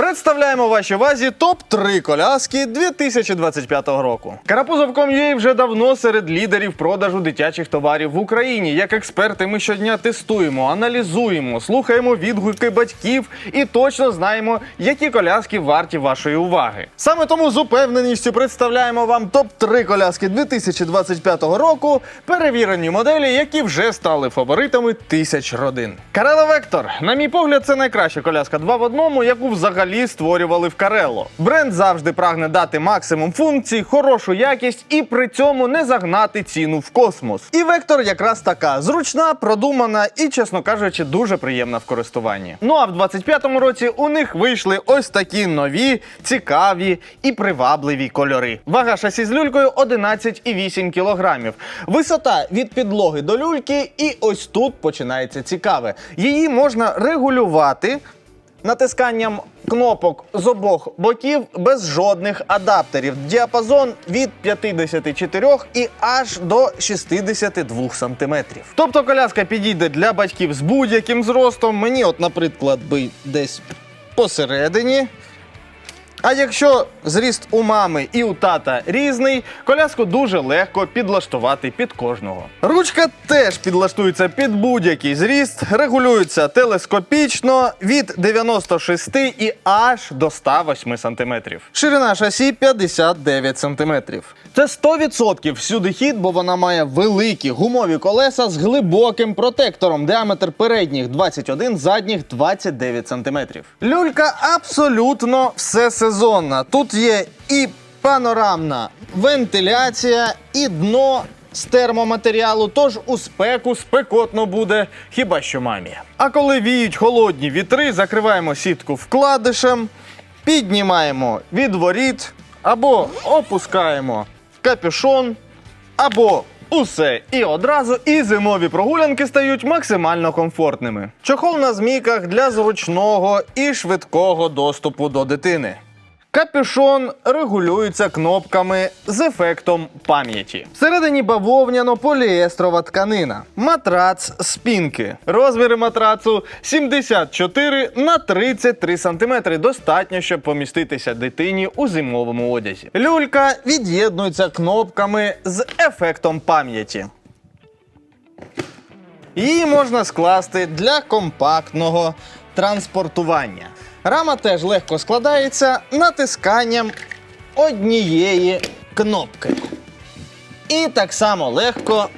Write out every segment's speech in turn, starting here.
Представляємо вашій увазі топ-3 коляски 2025 року. Карапузов.com.ua вже давно серед лідерів продажу дитячих товарів в Україні. Як експерти, ми щодня тестуємо, аналізуємо, слухаємо відгуки батьків і точно знаємо, які коляски варті вашої уваги. Саме тому з упевненістю представляємо вам топ-3 коляски 2025 року, перевірені моделі, які вже стали фаворитами тисяч родин. Карело Вектор, на мій погляд, це найкраща коляска 2 в одному, яку взагалі створювали в Карело. Бренд завжди прагне дати максимум функцій, хорошу якість і при цьому не загнати ціну в космос. І Вектор якраз така зручна, продумана і, чесно кажучи, дуже приємна в користуванні. Ну а в 25-му році у них вийшли ось такі нові, цікаві і привабливі кольори. Вага шасі з люлькою 11,8 кілограмів. Висота від підлоги до люльки, і ось тут починається цікаве. Її можна регулювати натисканням кнопок з обох боків без жодних адаптерів. Діапазон від 54 і аж до 62 сантиметрів. Тобто коляска підійде для батьків з будь-яким зростом. Мені, от, наприклад, би десь посередині. А якщо зріст у мами і у тата різний, коляску дуже легко підлаштувати під кожного. Ручка теж підлаштується під будь-який зріст, регулюється телескопічно від 96 і аж до 108 см. Ширина шасі 59 см. Це 100% всюди хід, бо вона має великі гумові колеса з глибоким протектором. Діаметр передніх 21, задніх 29 см. Люлька абсолютно всесезонна. Тут є і панорамна вентиляція, і дно з термоматеріалу, тож у спеку спекотно буде, хіба що мамі. А коли віють холодні вітри, закриваємо сітку вкладишем, піднімаємо відворіт або опускаємо капюшон, або усе і одразу, і зимові прогулянки стають максимально комфортними. Чохол на змійках для зручного і швидкого доступу до дитини. Капюшон регулюється кнопками з ефектом пам'яті. Всередині бавовняно-поліестрова тканина. Матрац спінки. Розміри матрацу 74 на 33 см. Достатньо, щоб поміститися дитині у зимовому одязі. Люлька від'єднується кнопками з ефектом пам'яті. Її можна скласти для компактного транспортування. Рама теж легко складається натисканням однієї кнопки. І так само легко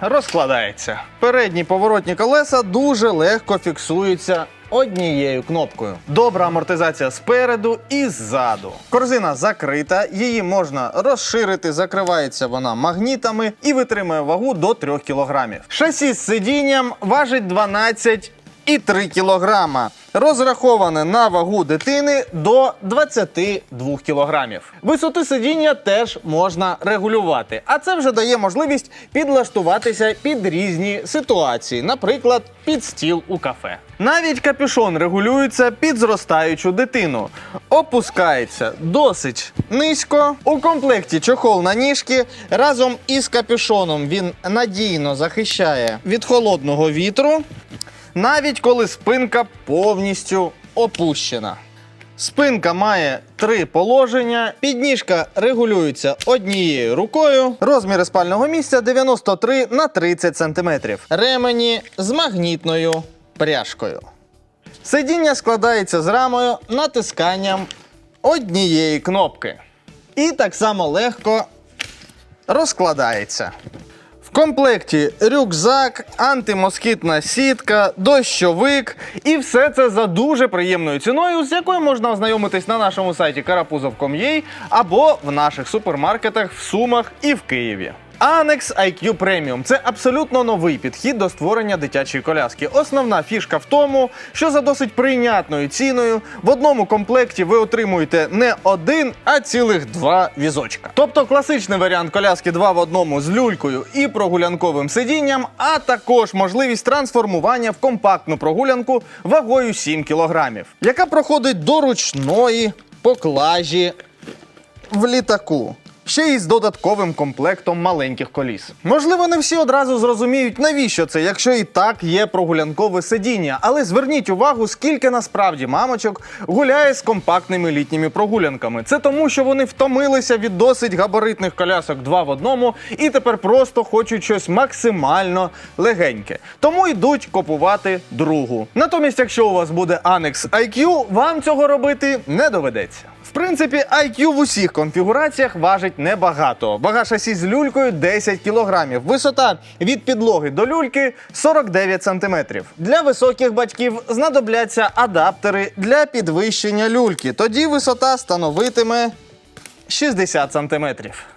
розкладається. Передні поворотні колеса дуже легко фіксуються однією кнопкою. Добра амортизація спереду і ззаду. Корзина закрита, її можна розширити, закривається вона магнітами і витримує вагу до 3 кг. Шасі з сидінням важить 12 і 3 кілограма. Розраховане на вагу дитини до 22 кілограмів. Висоту сидіння теж можна регулювати, а це вже дає можливість підлаштуватися під різні ситуації, наприклад, під стіл у кафе. Навіть капюшон регулюється під зростаючу дитину. Опускається досить низько. У комплекті чохол на ніжки разом із капюшоном він надійно захищає від холодного вітру навіть коли спинка повністю опущена. Спинка має три положення, підніжка регулюється однією рукою, розміри спального місця 93 на 30 см. Ремені з магнітною пряжкою. Сидіння складається з рамою натисканням однієї кнопки. І так само легко розкладається. Комплекті рюкзак, антимоскітна сітка, дощовик і все це за дуже приємною ціною, з якою можна ознайомитись на нашому сайті karapuzov.com.ua або в наших супермаркетах в Сумах і в Києві. Annex IQ Premium – це абсолютно новий підхід до створення дитячої коляски. Основна фішка в тому, що за досить прийнятною ціною в одному комплекті ви отримуєте не один, а цілих два візочка. Тобто класичний варіант коляски 2 в одному з люлькою і прогулянковим сидінням, а також можливість трансформування в компактну прогулянку вагою 7 кг, яка проходить до ручної поклажі в літаку. Ще й з додатковим комплектом маленьких коліс. Можливо, не всі одразу зрозуміють, навіщо це, якщо і так є прогулянкове сидіння. Але зверніть увагу, скільки насправді мамочок гуляє з компактними літніми прогулянками. Це тому, що вони втомилися від досить габаритних колясок два в одному і тепер просто хочуть щось максимально легеньке. Тому йдуть купувати другу. Натомість, якщо у вас буде Annex IQ, вам цього робити не доведеться. В принципі, IQ в усіх конфігураціях важить небагато. Вага шасі з люлькою 10 кг. Висота від підлоги до люльки 49 см. Для високих батьків знадобляться адаптери для підвищення люльки. Тоді висота становитиме 60 см.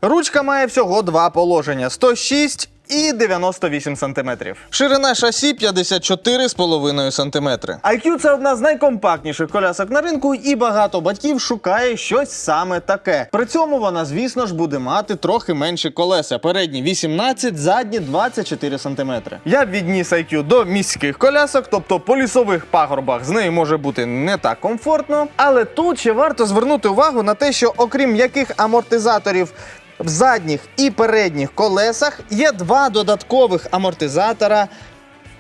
Ручка має всього два положення: 106 і 98 см. Ширина шасі 54,5 см. IQ це одна з найкомпактніших колясок на ринку, і багато батьків шукає щось саме таке. При цьому вона, звісно ж, буде мати трохи менші колеса. Передні 18, задні 24 см. Я б відніс IQ до міських колясок, тобто по лісових пагорбах з нею може бути не так комфортно. Але тут ще варто звернути увагу на те, що окрім яких амортизаторів в задніх і передніх колесах є два додаткових амортизатора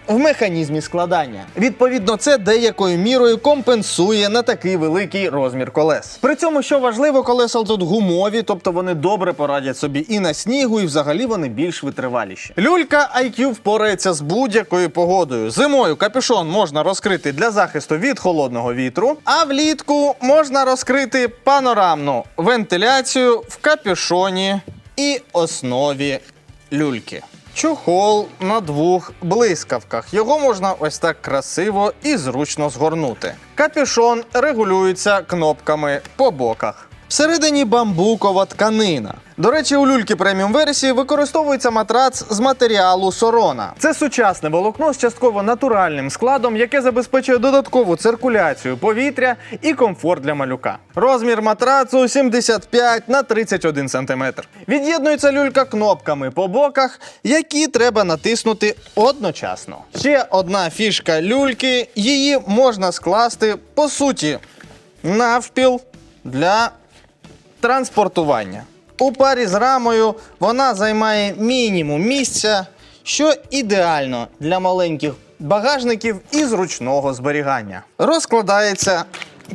в механізмі складання. Відповідно, це деякою мірою компенсує на такий великий розмір колес. При цьому, що важливо, колеса тут гумові, тобто вони добре порадять собі і на снігу, і взагалі вони більш витриваліші. Люлька IQ впорається з будь-якою погодою. Зимою капюшон можна розкрити для захисту від холодного вітру, а влітку можна розкрити панорамну вентиляцію в капюшоні і основі люльки. Чохол на двох блискавках. Його можна ось так красиво і зручно згорнути. Капюшон регулюється кнопками по боках. Всередині бамбукова тканина. До речі, у люльки преміум версії використовується матрац з матеріалу сорона. Це сучасне волокно з частково натуральним складом, яке забезпечує додаткову циркуляцію повітря і комфорт для малюка. Розмір матрацу 75 на 31 см. Від'єднується люлька кнопками по боках, які треба натиснути одночасно. Ще одна фішка люльки: її можна скласти по суті навпіл для транспортування. У парі з рамою вона займає мінімум місця, що ідеально для маленьких багажників і зручного зберігання. Розкладається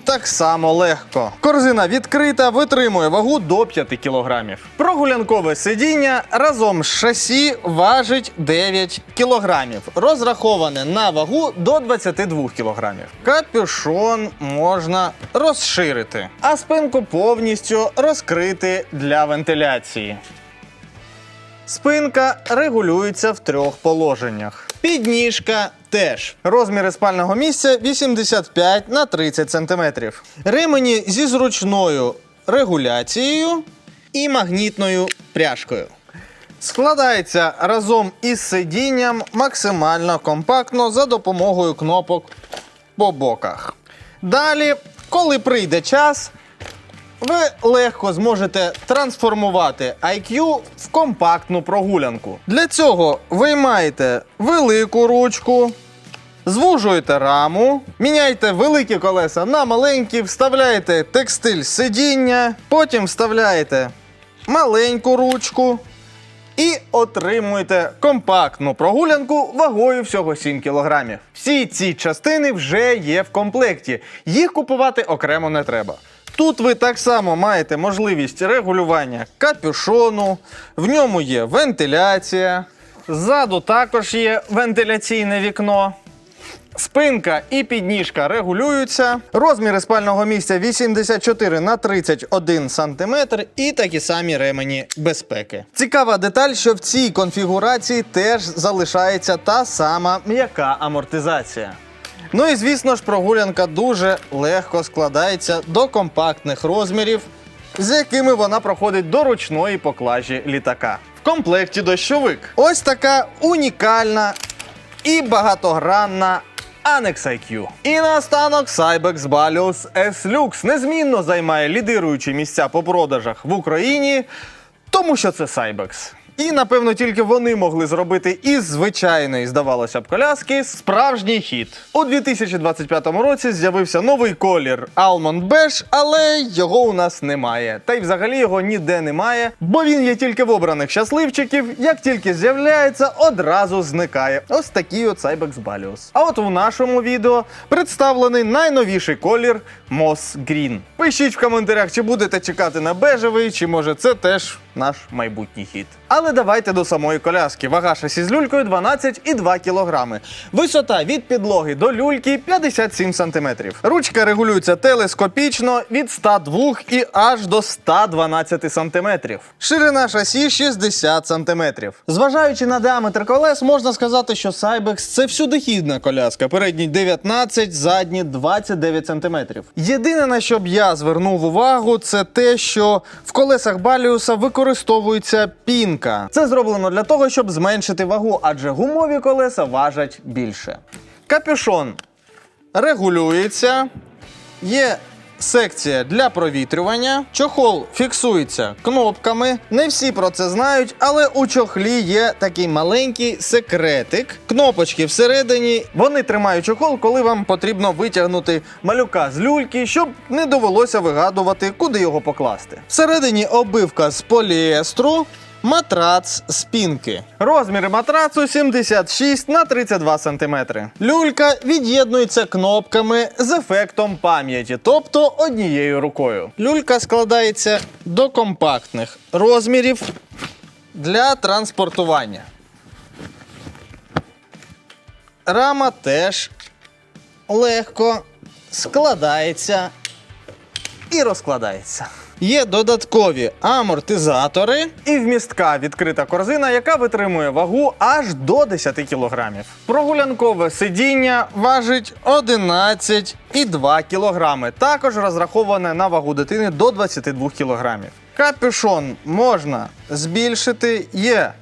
так само легко. Корзина відкрита, витримує вагу до 5 кг. Прогулянкове сидіння разом з шасі важить 9 кг. Розраховане на вагу до 22 кг. Капюшон можна розширити, а спинку повністю розкрити для вентиляції. Спинка регулюється в трьох положеннях. Підніжка теж. Розміри спального місця 85 на 30 см. Ремені зі зручною регуляцією і магнітною пряжкою. Складається разом із сидінням максимально компактно за допомогою кнопок по боках. Далі, коли прийде час, ви легко зможете трансформувати IQ в компактну прогулянку. Для цього виймаєте велику ручку, звужуєте раму, міняєте великі колеса на маленькі, вставляєте текстиль сидіння, потім вставляєте маленьку ручку. І отримуєте компактну прогулянку вагою всього 7 кг. Всі ці частини вже є в комплекті. Їх купувати окремо не треба. Тут ви так само маєте можливість регулювання капюшону, в ньому є вентиляція, ззаду також є вентиляційне вікно. Спинка і підніжка регулюються. Розміри спального місця 84 на 31 см і такі самі ремені безпеки. Цікава деталь, що в цій конфігурації теж залишається та сама м'яка амортизація. Ну і звісно ж, прогулянка дуже легко складається до компактних розмірів, з якими вона проходить до ручної поклажі літака. В комплекті дощовик. Ось така унікальна і багатогранна Annex IQ. І наостанок Cybex Balius S Lux незмінно займає лідируючі місця по продажах в Україні, тому що це Cybex. І напевно тільки вони могли зробити із звичайної, здавалося б, коляски справжній хід. У 2025 році з'явився новий колір Almond Beige, але його у нас немає. Та й взагалі його ніде немає, бо він є тільки в обраних щасливчиків. Як тільки з'являється, одразу зникає. Ось такий от Cybex. А от в нашому відео представлений найновіший колір Moss Green. Пишіть в коментарях, чи будете чекати на бежевий, чи може це теж наш майбутній хід. Але давайте до самої коляски. Вага шасі з люлькою 12,2 кг. Висота від підлоги до люльки 57 см. Ручка регулюється телескопічно від 102 і аж до 112 см. Ширина шасі 60 см. Зважаючи на діаметр колес, можна сказати, що Cybex це всюдихідна коляска. Передній 19, задні 29 см. Єдине на що б я звернув увагу, це те, що в колесах Баліуса використовується пінка. Це зроблено для того, щоб зменшити вагу, адже гумові колеса важать більше. Капюшон регулюється. Є секція для провітрювання. Чохол фіксується кнопками. Не всі про це знають, але у чохлі є такий маленький секретик. Кнопочки всередині. Вони тримають чохол, коли вам потрібно витягнути малюка з люльки, щоб не довелося вигадувати, куди його покласти. Всередині обивка з поліестру. Матрац з пінки. Розміри матрацу 76 на 32 см. Люлька від'єднується кнопками з ефектом пам'яті, тобто однією рукою. Люлька складається до компактних розмірів для транспортування. Рама теж легко складається і розкладається. Є додаткові амортизатори і вмістка відкрита корзина, яка витримує вагу аж до 10 кг. Прогулянкове сидіння важить 11,2 кг. Також розраховане на вагу дитини до 22 кг. Капюшон можна збільшити, є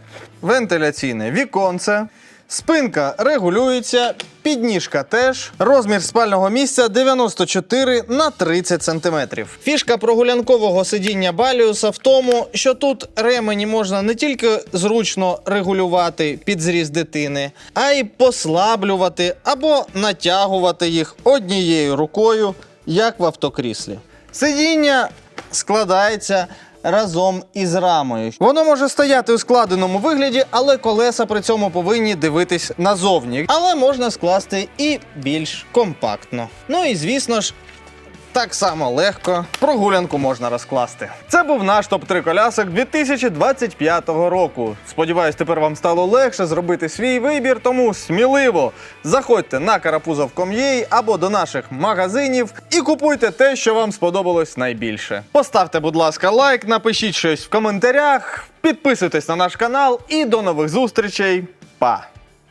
вентиляційне віконце. Спинка регулюється, підніжка теж. Розмір спального місця 94 на 30 см. Фішка прогулянкового сидіння Баліуса в тому, що тут ремені можна не тільки зручно регулювати під зріз дитини, а й послаблювати або натягувати їх однією рукою, як в автокріслі. Сидіння складається разом із рамою. Воно може стояти у складеному вигляді, але колеса при цьому повинні дивитись назовні. Але можна скласти і більш компактно. Ну і звісно ж. Так само легко прогулянку можна розкласти. Це був наш топ-3 колясок 2025 року. Сподіваюсь, тепер вам стало легше зробити свій вибір, тому сміливо заходьте на karapuzov.com.ua або до наших магазинів і купуйте те, що вам сподобалось найбільше. Поставте, будь ласка, лайк, напишіть щось в коментарях, підписуйтесь на наш канал і до нових зустрічей. Па!